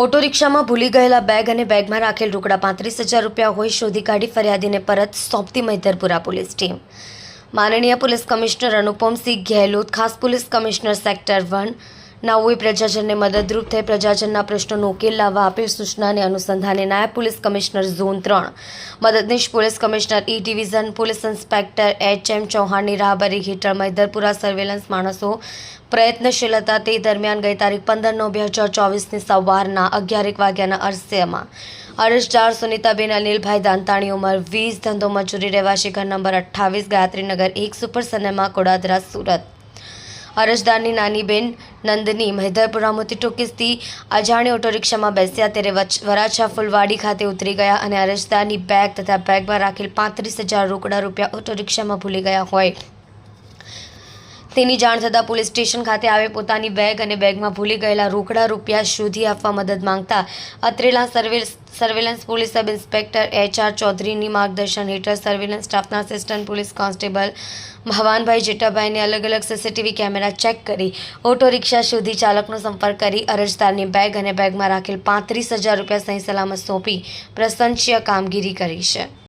Auto રિક્ષામાં ભૂલી ગયેલા બેગ અને બેગમાં રાખેલ રોકડા પાંત્રીસ હજાર રૂપિયા હોય શોધી કાઢી ફરિયાદીને પરત સોંપતી મૈધરપુરા પોલીસ ટીમ. માનનીય પોલીસ કમિશનર અનુપમસિંહ ગેહલોત, ખાસ પોલીસ કમિશનર સેક્ટર વન નાઓએ પ્રજાજનને મદદરૂપ થઈ પ્રજાજનના પ્રશ્નોનો ઉકેલ લાવવા આપેલ સૂચનાને અનુસંધાને નાયબ પોલીસ કમિશનર ઝોન ત્રણ. મદદનીશ police commissioner E division police inspector H M ચૌહાણની રાહબરી હેઠળ મૈદરપુરા સર્વેલન્સ માણસો પ્રયત્નશીલ હતા તે દરમિયાન ગઈ તારીખ પંદર નવ બે હજાર ચોવીસની સવારના અગિયારેક વાગ્યાના અરસેમાં અરજદાર સુનિતાબેન, અનિલભાઈ દાંતાણી ઉંમર વીસ, ધંધો મજૂરી રહેવાસી ઘર નંબર અઠ્ઠાવીસ, ગાયત્રીનગર એક સુપર સનેમા, કોડાદરા, સુરત. અરજદારની નાની બેન નંદની મહેદરપુરા મોતી ટોકીસથી અજાણી ઓટો રિક્ષામાં બેસ્યા ત્યારે વરાછા ફુલવાડી ખાતે ઉતરી ગયા અને અરજદારની બેગ તથા બેગમાં રાખેલ પાંત્રીસ હજાર રોકડા રૂપિયા ઓટો રિક્ષામાં ભૂલી ગયા હોય. તેની જાણ થતાં પોલીસ સ્ટેશન ખાતે આવે પોતાની બેગ અને બેગમાં ભૂલી ગયેલા રોકડા રૂપિયા શોધી આપવા મદદ માંગતા અત્રેલા survey surveillance police sub inspector H R ચૌધરીની માર્ગદર્શન હેઠળ સર્વેલન્સ સ્ટાફના આસિસ્ટન્ટ પોલીસ કોન્સ્ટેબલ ભવાનભાઈ જેઠાભાઈને અલગ અલગ સીસીટીવી કેમેરા ચેક કરી, ઓટો રિક્ષા શોધી ચાલકનો સંપર્ક કરી, અરજદારની બેગ અને બેગમાં રાખેલ પાંત્રીસ હજાર રૂપિયા સહી સલામત સોંપી પ્રશંસ્ય કામગીરી કરી છે.